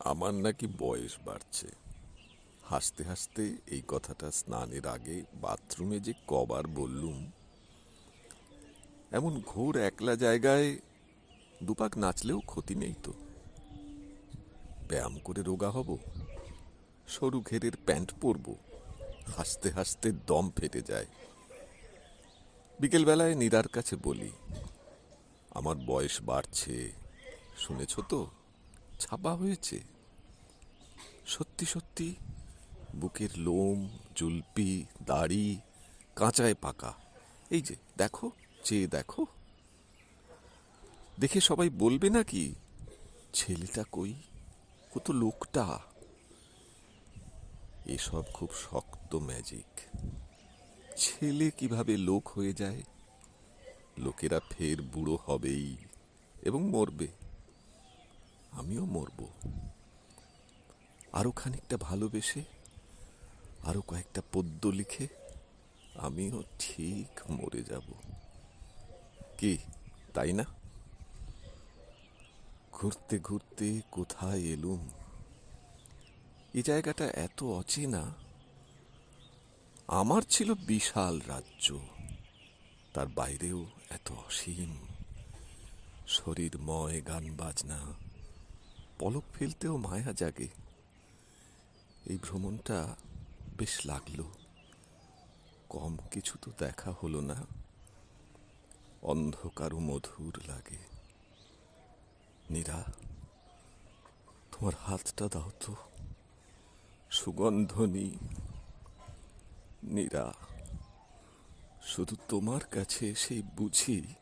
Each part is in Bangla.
আমার নাকি বয়স বাড়ছে। হাসতে হাসতে এই কথাটা স্নানের আগে বাথরুমে যে কবার বললুম, এমন ঘোর একলা জায়গায় দুপাক নাচলেও ক্ষতি নেই তো। ব্যায়াম করে রোগা হব, সরু ঘেরের প্যান্ট পরব, হাসতে হাসতে দম ফেটে যায়। বিকেলবেলায় নীরার কাছে বলি, আমার বয়স বাড়ছে, শুনেছ তো? ছাপা হয়েছে? সত্যি সত্যি বুকের লোম, জুলপি, দাড়ি কাঁচায় পাকা। এই যে, দেখো, চেয়ে দেখো। দেখে সবাই বলবে নাকি, ছেলেটা কই? ও তো লোকটা? এসব খুব শক্ত ম্যাজিক ছেলে কীভাবে লোক হয়ে যায়? লোকেরা ফের বুড়ো হবেই এবং মরবে। আমিও মরব। আরও খানিকটা ভালোবেসে, আরও কয়েকটা পদ্য লিখে আমিও ঠিক মরে যাব। কি, তাই না? ঘুরতে ঘুরতে কোথায় এলুম? এই জায়গাটা এত অচেনা। আমার ছিল বিশাল রাজ্য, তার বাইরেও এত অসীম। শরীরময় গান বাজনা পলক ফেলতেও মায়া জাগে। এই ভ্রমণটা বেশ লাগল। কম কিছু তো দেখা হলো না। অন্ধকারও মধুর লাগে। নীরা, তোমার হাতটা দাও তো। সুগন্ধ নেই নীরা, শুধু তোমার কাছে সেই বুঝি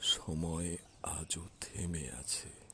সময় আজও থেমে আছে।